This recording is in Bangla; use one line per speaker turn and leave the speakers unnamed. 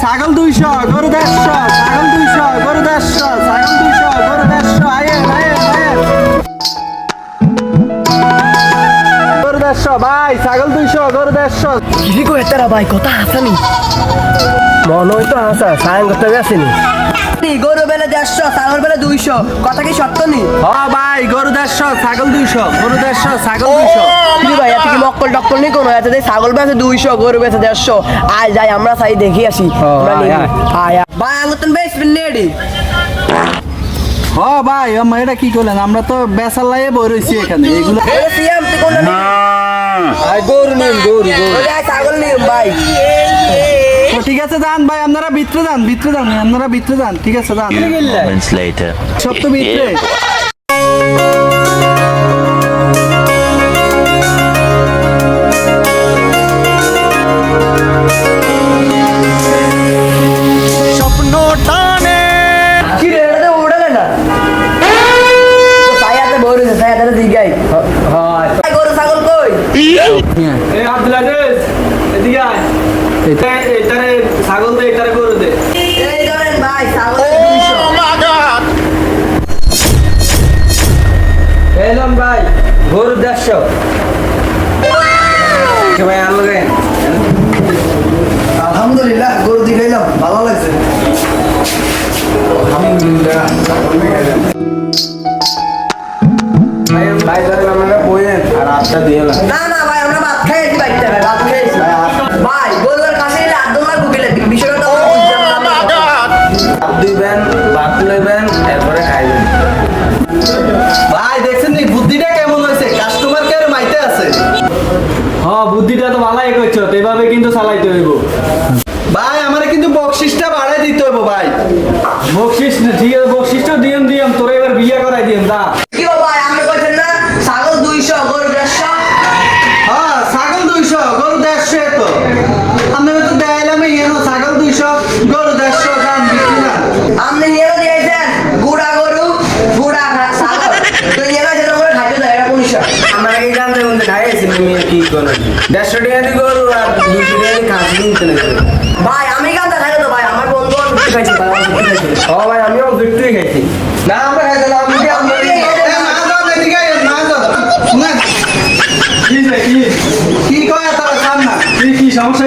ছাগল দুইশো গরু দেড়শো ছাগল ভাই ছাগল দুইশো গরু দেড়শো।
কি কো এতারা ভাই কথা হাসানি মনে হয় তো হাসা সায়ন করতে গেছিনি গরু বেলে দেড়শো ছাগল বেলে দুইশো। কথা কি সত্য নি?
হ ভাই গরু দেড়শো ছাগল দুইশো গরু দেড়শো ছাগল দুইশো।
কি ভাই এত কি মক্কল টক্কল নেই কোনো? এত ছাগল বেছে দুইশো গরু বেছে দেড়শো। আয় যাই আমরা সাই দেখি আসি।
আয়।
ভাই আঙ্গুতন বেশ নেডি
হ ভাই এটা কি করলেন? আমরা তো বেসার লাইয়ে বই রয়েছি এখানে। এগুলো গরু নেন গরু
ছাগল নিম ভাই।
তো ঠিক আছে যান ভাই আপনারা ভিতরে যান ভিতরে যান আপনারা ভিতরে যান ঠিক আছে যান। সব তো ভিতরে।
কি রে এটা না? ছাগল
দে এটারে গরু দে।
এই ধরেন ভাই ছাগল
ভাই গরু দেড়শো। ভাই আনলো
আলহামদুলিল্লাহ গরু দিলাম ভালো লাগছে।
ভাই বইয়েন আর আটটা দিয়ে
না না তো
এভাবে কিন্তু চালাইতে হইব।
ভাই আমার কিন্তু বকশিসটা বাড়াই দিতে হইব ভাই।
বকশিস ঠিক আছে।
দেড়শো
টাকা দিয়ে গরু আর দুশো টাকা দিয়ে খাসি কিনতে নেবে
ভাই আমি কান্দা খাই তো ভাই আমার বন্ধু খাইছি
ও ভাই খাইছি। না আমরা আমি কি।
না, কয় তারা খান না
কি সমস্যা